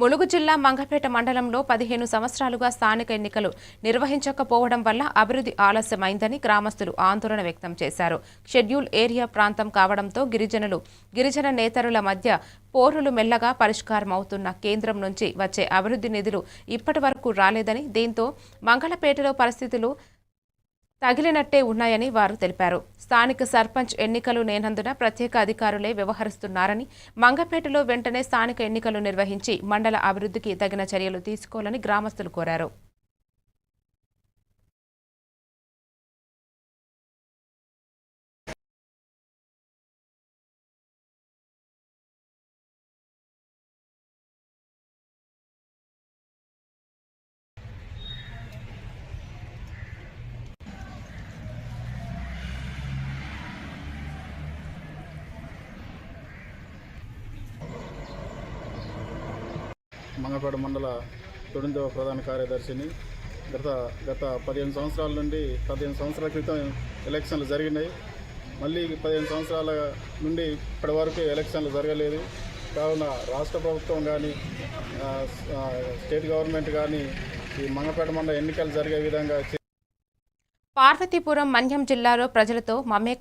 ములుగు జిల్లా మంగపేట మండలంలో పదిహేను సంవత్సరాలుగా స్థానిక ఎన్నికలు నిర్వహించకపోవడం వల్ల అభివృద్ధి ఆలస్యమైందని గ్రామస్తులు ఆందోళన వ్యక్తం చేశారు. షెడ్యూల్ ఏరియా ప్రాంతం కావడంతో గిరిజనులు గిరిజన నేతరుల మధ్య పోరులు మెల్లగా పరిష్కారమవుతున్న కేంద్రం నుంచి వచ్చే అభివృద్ధి నిధులు ఇప్పటి వరకు రాలేదని దీంతో మంగళపేటలో పరిస్థితులు తగిలినట్టే ఉన్నాయని వారు తెలిపారు. స్థానిక సర్పంచ్ ఎన్నికలు నేనందున ప్రత్యేక అధికారులే వ్యవహరిస్తున్నారని మంగపేటలో వెంటనే స్థానిక ఎన్నికలు నిర్వహించి మండల అభివృద్ధికి తగిన చర్యలు తీసుకోవాలని గ్రామస్తులు కోరారు. మంగపేట మండల తొడిందేవ ప్రధాన కార్యదర్శిని. గత గత పదిహేను సంవత్సరాల నుండి పదిహేను సంవత్సరాల క్రితం ఎలక్షన్లు జరిగినాయి. మళ్ళీ పదిహేను సంవత్సరాల నుండి ఇప్పటి వరకు ఎలక్షన్లు జరగలేదు. కావున రాష్ట్ర ప్రభుత్వం కానీ స్టేట్ గవర్నమెంట్ కానీ ఈ మంగపేట మండల ఎన్నికలు జరిగే విధంగా పార్వతీపురం మన్యం జిల్లాలో ప్రజలతో మమేకం